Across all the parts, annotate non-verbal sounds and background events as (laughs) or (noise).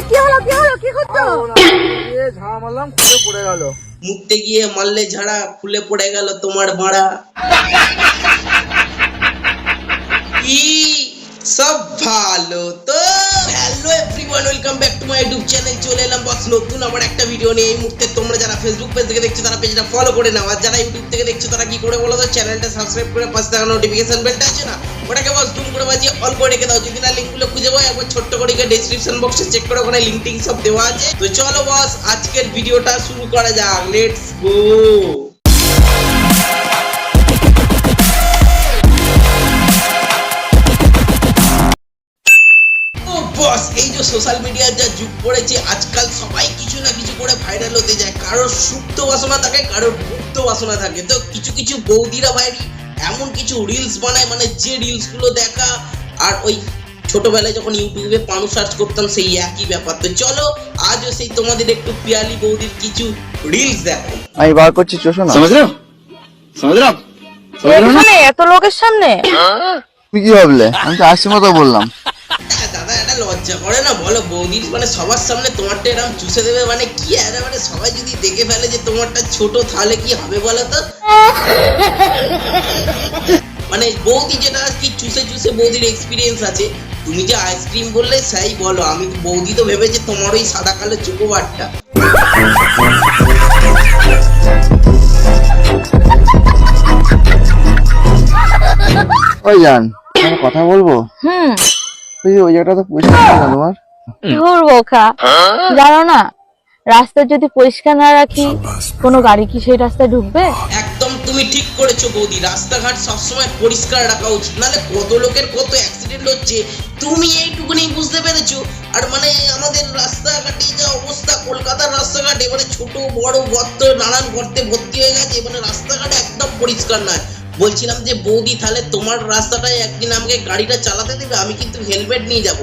এ, কি হলো কি হলো কি করছ? ঝাড়া মারলাম খুলে পড়ে গেল। মুখতে গিয়ে মারলে ঝাড়া খুলে পড়ে গেল তোমার মারা কি? সব ভালো তো। Hello everyone welcome back to my YouTube channel চলে এলাম বস নতুন আবার একটা ভিডিও নিয়ে। এই মুহূর্তে তোমরা যারা ফেসবুক পেজ থেকে দেখছ তারা পেজটা ফলো করে নাও। আর যারা ইউটিউব থেকে দেখছ তারা কি করে বলো তো? চ্যানেলটা সাবস্ক্রাইব করে পাশে থাকা নোটিফিকেশন বেলটা আছে না? ওটাকে বস ডুম করে বাজিয়ে অল করে রেখে দাও। যদি না লিঙ্কগুলো খুঁজে পাও, একবার ছোট্ট করে গিয়ে ডেসক্রিপশন বক্সে চেক করে ওখানে লিঙ্ক টিঙ্ক সব দেওয়া আছে। তো চলো বস আজকের ভিডিওটা শুরু করা যাক। লেটস গো বস এই যে সোশ্যাল মিডিয়ার যা যুগ পড়েছে, আজকাল সবাই কিছু না কিছু করে ভাইরাল হতে যায়। কারোর সুপ্ত বাসনা থাকে, কারোর গুপ্ত বাসনা থাকে। তো কিছু কিছু বৌদিরা ভাই এমন কিছু রিলস বানায় মানে যে রিলসগুলো দেখা আর ওই ছোটবেলায় যখন ইউটিউবে পানু সার্চ করতাম সেই একই ব্যাপার। তো চলো আজও সেই তোমাদের একটু পিয়ালি বৌদির কিছু রিলস দেখো। আমি বার করছি চোষো না। সমুদ্র? সমুদ্র? এত লোকের সামনে? তুমি কি ভাবলে? আমি তো আসি মতো বললাম। হ্যাঁ, দাদা এটা লজ্জা করে না? বলো বৌদির মানে সবার সামনে তোমারটা এরকম চুষে দেবে মানে কি আরে মানে সবাই যদি দেখে ফেলে তোমারটা ছোট তাহলে কি হবে বলো তো? মানে বৌদি যেটা কি চুষে চুষে বৌদির এক্সপিরিয়েন্স আছে তুমি যে আইসক্রিম বললে সেই বলো আমি তো বৌদি তো ভেবেছে তোমার ওই সাদা কালো চোকোবারটা ওই জান আমি কথা বলব? হুম। ওই ওই জায়গাটা তো পরিষ্কার না তোমার? ধুর বোকা। জানো না রাস্তা যদি পরিষ্কার না রাখি কোনো গাড়ি কি সেই রাস্তায় ঢুকবে? একদম তুমি ঠিক করেছ বৌদি। রাস্তাঘাট সবসময় পরিষ্কার রাখা উচিত। নাহলে কত লোকের কত অ্যাক্সিডেন্ট হচ্ছে তুমি এইটুকুনি বুঝতে পেরেছ? আর মানে আমাদের রাস্তাঘাটে যা অবস্থা কলকাতার রাস্তাঘাটে মানে ছোট বড় গর্ত নানান গর্তে ভর্তি হয়ে গেছে মানে রাস্তাঘাট একদম পরিষ্কার নয়। বলছিলাম যে বৌদি তাহলে তোমার রাস্তাটায় একদিন আমাকে গাড়িটা চালাতে দেবে আমি কিন্তু হেলমেট নিয়ে যাব।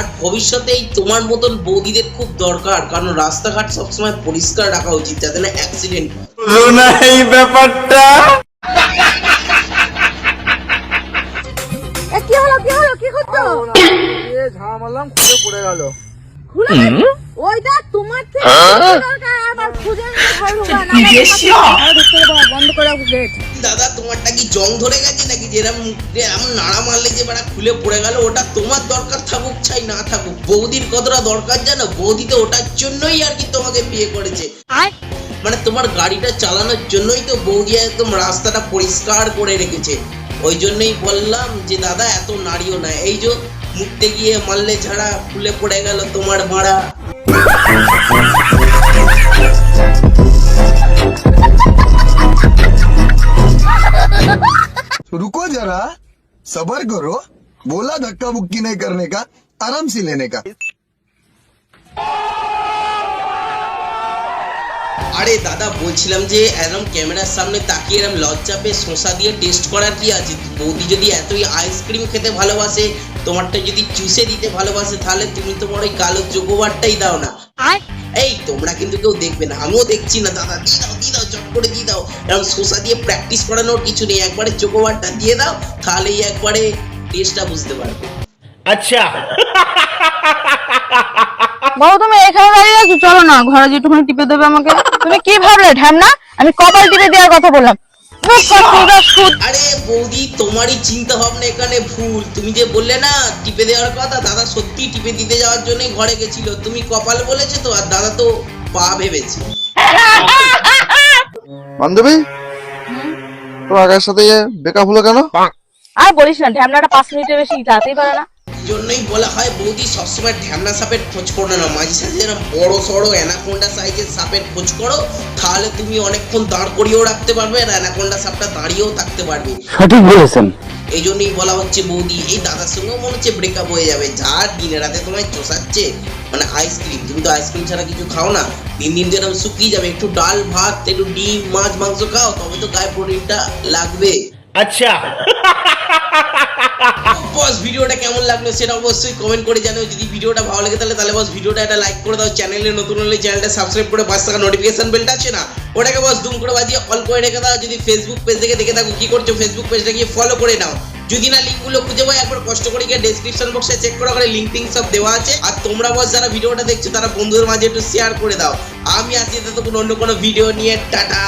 আর ভবিষ্যতে এই তোমার মতন বৌদিদের খুব দরকার কারণ রাস্তাঘাট সবসময় পরিষ্কার রাখা উচিত যাতে না অ্যাক্সিডেন্ট রুনা এই ব্যাপারটা? কি হলো কি হলো কি ঝামালাম খুলে পড়ে গেল। খুলে ওইটা তোমার থেকে দরকার? আবার খুঁজে ঘরে ঢোকা, না। হলে ঢুকতে দেবো বন্ধ করে গেট দাদা তোমারটা কি জং ধরে গেছে নাকি? যেরকম এমন নাড়া মারলে যে বেড়া খুলে পড়ে গেল ওটা তোমার দরকার থাকুক চাই না থাকুক। বৌদির কতটা দরকার জানো? বৌদি তো ওটার জন্যই আর কি তোমাকে বিয়ে করেছে। মানে তোমার গাড়িটা চালানোর জন্যই তো বৌদি একদম রাস্তাটা পরিষ্কার করে রেখেছে। ওই জন্যই বললাম যে দাদা এত নাড়িও না। এই যে মুখতে গিয়ে মারলে ছাড়া খুলে পড়ে গেল তোমার মারা। रुको जरा सबर करो बोला धक्का मुक्की नहीं करने का आराम से लेने का আরে দাদা বলছিলাম যে এরম ক্যামেরার সামনে তাকিয়ে এরম লজ্জা পেয়ে শসা দিয়ে টেস্ট করার কি আছে বৌদি যদি এতই আইসক্রিম খেতে ভালোবাসে তোমারটা যদি চুষে দিতে ভালোবাসে তাহলে তুমি তোমার ওই কালো চোকোবারটাই দাও না। এই তোমরা কিন্তু কেউ দেখবে না। আমিও দেখছি না। দাদা দিয়ে দাও দিয়ে দাও চট করে দিয়ে দাও। এরকম শোষা দিয়ে প্র্যাকটিস করানোর কিছু নেই। একবারে চোকোবারটা দিয়ে দাও তাহলেই একবারে টেস্টটা বুঝতে পারবে। আচ্ছা। বাবু তুমি এখানে দাঁড়িয়ে আছো? চলো না ঘরে যেটুকুনি টিপে দেবে আমাকে। তুমি কি ভাবলে ঢ্যাম না আমি কপাল টিপে দেওয়ার কথা বললাম। আরে বৌদি তোমারই চিন্তা ভাবনা এখানে ভুল। তুমি যে বললে না টিপে দেওয়ার কথা দাদা সত্যি টিপে দিতে যাওয়ার জন্যই ঘরে গেছিল। তুমি কপাল বলেছে তো আর দাদা তো পা ভেবেছে। বান্ধবী? তোমার কার সাথে বেকআপ হলো কেন? আর বলিস না ঢ্যামনাটা পাঁচ মিনিটের বেশি যাতেই পারে না। জন্যই বলা হয় বৌদি সবসময় ঢ্যামনা সাপের খোঁজ করো না মাঝে সাথে এরকম বড়ো সড়ো অ্যানাকোন্ডা সাইজের সাপের খোঁজ করো তাহলে তুমি অনেকক্ষণ দাঁড় করিয়েও রাখতে পারবে আর অ্যানাকোন্ডা সাপটা দাঁড়িয়েও থাকতে পারবে। সঠিক বলেছেন। এই জন্যই বলা হচ্ছে বৌদি এই দাদার সঙ্গেও মনে হচ্ছে ব্রেকআপ হয়ে যাবে। যা দিনে রাতে তোমায় চোষাচ্ছে মানে আইসক্রিম তুমি তো আইসক্রিম ছাড়া কিছু খাও না। দিন দিন যেরকম শুকিয়ে যাবে একটু ডাল ভাত একটু ডিম মাছ মাংস খাও তবে তো গায়ে প্রোটিনটা লাগবে। আচ্ছা। (laughs) বস ভিডিওটা কেমন লাগল সেটা অবশ্যই কমেন্ট করে জানাও। যদি ভিডিওটা ভালো লাগে তাহলে তাহলে বস ভিডিওটা একটা লাইক করে দাও। চ্যানেলে নতুন হলে চ্যানেলটা সাবস্ক্রাইব করে পাঁচ টাকা নোটিফিকেশন বেলটা আছে না? ওটাকে বস দুম করে বাজিয়ে অল করে রেখে দাও। যদি ফেসবুক পেজ থেকে দেখে থাকো কি করছ ফেসবুক পেজটা গিয়ে ফলো করে নাও। যদি না লিঙ্কগুলো খুঁজে পাই একবার কষ্ট করে গিয়ে ডেসক্রিপশন বক্সে চেক করা করে লিঙ্ক টিঙ্ক সব দেওয়া আছে। আর তোমরা বস যারা ভিডিওটা দেখছ, তারা বন্ধুদের মাঝে একটু শেয়ার করে দাও। আমি আসছি ততক্ষণ অন্য কোনো ভিডিও নিয়ে। টাটা!